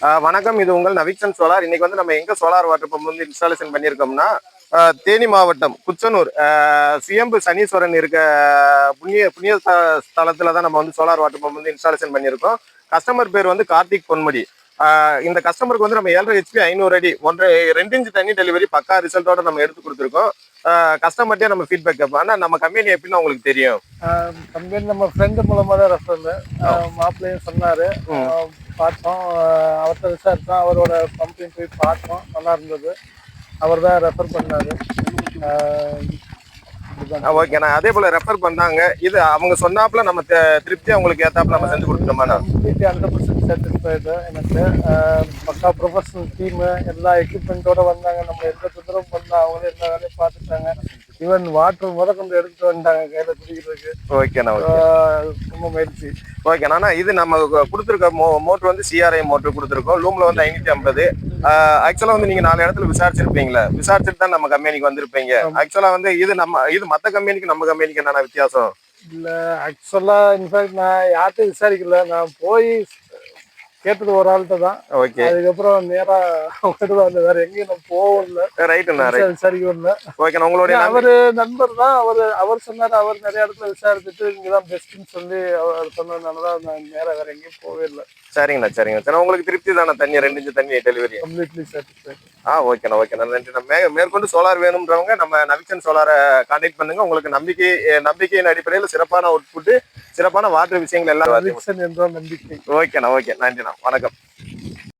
வணக்கம். இது உங்கள் நவிக்சன் சோலார். இன்னைக்கு வந்து நம்ம எங்க சோலார் வாட்டர் பம்ப் வந்து இன்ஸ்டாலேஷன் பண்ணியிருக்கோம்னா தேனி மாவட்டம் குச்சனூர். சுயம்பு சனீஸ்வரன் இருக்க புண்ணிய புண்ணிய ஸ்தலத்துல தான் நம்ம வந்து சோலார் வாட்டர் பம்ப் வந்து இன்ஸ்டாலேஷன் பண்ணியிருக்கோம். கஸ்டமர் பேர் வந்து கார்த்திக் பொன்முடி. இந்த கஸ்டமருக்கு வந்து நம்ம ஏழரை ஹெச்பி ஐநூறு அடி ஒன்றரை ரெண்டு இன்ச்சு தண்ணி டெலிவரி பக்கா ரிசல்ட்டோட நம்ம எடுத்து கொடுத்துருக்கோம். கஸ்டமர்ட்டே நம்ம ஃபீட்பேக் கேட்போம். ஆனால் நம்ம கம்பெனி எப்படின்னு உங்களுக்கு தெரியும். கம்பெனி நம்ம ஃப்ரெண்டு மூலமாக தான் ரெஃபர் மாப்பிள்ளையும் சொன்னார். பார்த்தோம். அவர்கிட்ட விசாரித்தோம். அவரோட கம்பெனி போய் பார்த்தோம். நல்லா இருந்தது. அவர் தான் ரெஃபர் பண்ணார் ஓகே நான் அதே போல ரெஃபர் பண்ணாங்க. இது அவங்க சொன்னாப்புல நம்ம தி- திருப்தி அவங்களுக்கு ஏத்தாப்புல நம்ம செஞ்சு கொடுத்துட்டோமா கம்ப்ளீட்லி ஹண்ட்ரட் பர்சன்ட் சாட்டிஸ்ஃபைடு எனக்கு பக்கா ப்ரொஃபஷனல் டீமு எல்லா எக்யூப்மெண்ட்டோட வந்தாங்க. நம்ம எந்த தொந்தரவும் பண்ணல. அவங்களே எல்லா வேலையும் பார்த்துட்டாங்க. ஈவன் வாட்டர் முத கொண்டு எடுத்துட்டு வந்துட்டாங்க. கையில் குடிக்கிறதுக்கு. ஓகேண்ணா ரொம்ப மகிழ்ச்சி ஓகேண்ணா இது நம்ம கொடுத்துருக்க மோ மோட்டர் வந்து சிஆர்ஐ மோட்டர் கொடுத்துருக்கோம். லூம்ல வந்து ஐநூத்தி ஐம்பது. ஆக்சுவலா வந்து நீங்க நாலு இடத்துல விசாரிச்சிருப்பீங்களா. விசாரிச்சுட்டு தான் நம்ம கம்பெனிக்கு வந்திருப்பீங்க. ஆக்சுவலா வந்து இது நம்ம இது மத்த கம்பெனிக்கு நம்ம கம்பெனிக்கு என்னென்ன வித்தியாசம்? இல்ல ஆக்சுவலா இன்ஃபேக்ட் நான் யார்கிட்டையும் விசாரிக்கல. நான் போய் கேட்டது ஒரு ஆள்கிட்ட தான். ஓகே அதுக்கப்புறம் நேரா அவங்ககிட்ட தான். வேற எங்கேயும் நான் இல்லை ரைட்டுண்ணா ரைட் விசாரிக்கவும் இல்லை ஓகேண்ணா உங்களுடைய அவரு நண்பர் தான். அவர் அவர் சொன்னாரு அவர் நிறைய இடத்துல விசாரிச்சுட்டு இங்கதான் பெஸ்ட்னு சொல்லி அவர் சொன்னதுனால தான் நான் நேரா வேற எங்கேயும் போகவே இல்லை. சரிங்கண்ணா சரிங்க சரி உங்களுக்கு திருப்தி தானே? தண்ணி ரெண்டு இன்ச்சு தண்ணி டெலிவரி கம்ப்ளீட்லி சாட்டிஸ்ஃபைட் ஆ ஓகேண்ணா ஓகேண்ணா நன்றி நம்ம மேற்கொண்டு சோலார் வேணுன்றவங்க நம்ம நவிச்சன் சோலாரை கான்டாக்ட் பண்ணுங்க. உங்களுக்கு நம்பிக்கை நம்பிக்கையின் அடிப்படையில் சிறப்பான அவுட்புட் சிறப்பான வாட்டர் விஷயங்கள் எல்லாம் நம்பிக்கை. ஓகேண்ணா ஓகே நன்றிண்ணா வணக்கம்